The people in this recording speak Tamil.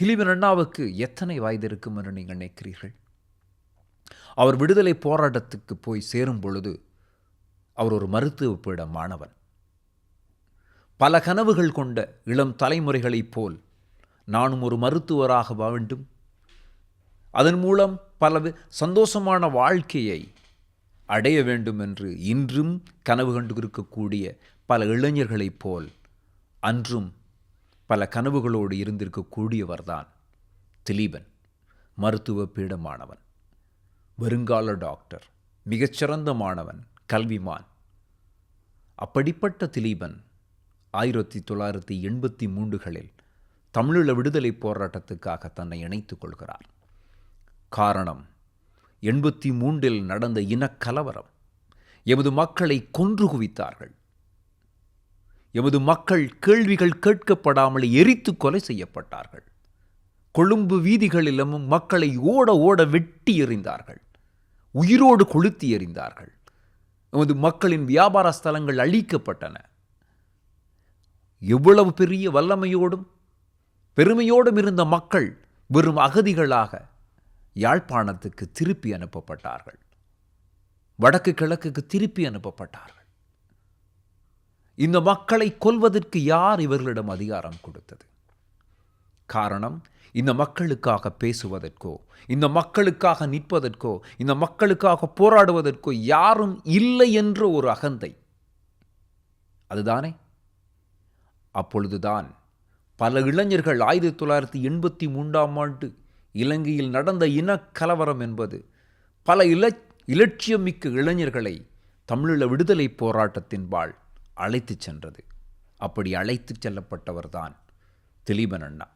திலீபன் அண்ணாவுக்கு எத்தனை வயது இருக்கும் என்று நீங்கள் நினைக்கிறீர்கள்? அவர் விடுதலை போராட்டத்துக்கு போய் சேரும் பொழுது அவர் ஒரு மருத்துவ பீட மாணவன். பல கனவுகள் கொண்ட இளம் தலைமுறைகளைப் போல் நானும் ஒரு மருத்துவராக வேண்டும். அதன் மூலம் பல சந்தோஷமான வாழ்க்கையை அடைய வேண்டும் என்று இன்றும் கனவு கண்டு இருக்கக்கூடிய பல இளைஞர்களைப் போல் அன்றும் பல கனவுகளோடு இருந்திருக்கக்கூடியவர்தான் திலீபன் மருத்துவ பீடமானவன் வருங்கால டாக்டர் மிகச்சிறந்த மாணவன் கல்விமான். அப்படிப்பட்ட திலீபன் ஆயிரத்தி தொள்ளாயிரத்தி எண்பத்தி மூன்றுகளில் தமிழீழ விடுதலை போராட்டத்துக்காக தன்னை இணைத்துக் கொள்கிறார். காரணம் எண்பத்தி மூன்றில் நடந்த இனக்கலவரம். எமது மக்களை கொன்று குவித்தார்கள். எமது மக்கள் கேள்விகள் கேட்கப்படாமல் எரித்து கொலை செய்யப்பட்டார்கள். கொழும்பு வீதிகளிலும் மக்களை ஓட ஓட வெட்டி எறிந்தார்கள். உயிரோடு கொளுத்தி எறிந்தார்கள். எமது மக்களின் வியாபார ஸ்தலங்கள் அழிக்கப்பட்டன. எவ்வளவு பெரிய வல்லமையோடும் பெருமையோடும் இருந்த மக்கள் வெறும் அகதிகளாக யாழ்ப்பாணத்துக்கு திருப்பி அனுப்பப்பட்டார்கள். வடக்கு கிழக்குக்கு திருப்பி அனுப்பப்பட்டார்கள். இந்த மக்களை கொல்வதற்கு யார் இவர்களிடம் அதிகாரம் கொடுத்தது? காரணம் இந்த மக்களுக்காக பேசுவதற்கோ இந்த மக்களுக்காக நிற்பதற்கோ இந்த மக்களுக்காக போராடுவதற்கோ யாரும் இல்லை என்ற ஒரு அகந்தை. அதுதானே? அப்பொழுதுதான் பல இளைஞர்கள் ஆயிரத்தி தொள்ளாயிரத்தி எண்பத்தி மூன்றாம் ஆண்டு இலங்கையில் நடந்த இனக்கலவரம் என்பது பல இல இலட்சியமிக்க இளைஞர்களை தமிழீழ விடுதலை போராட்டத்தின்பால் அழைத்துச் சென்றது. அப்படி அழைத்துச் செல்லப்பட்டவர்தான் திலீபன் அண்ணா.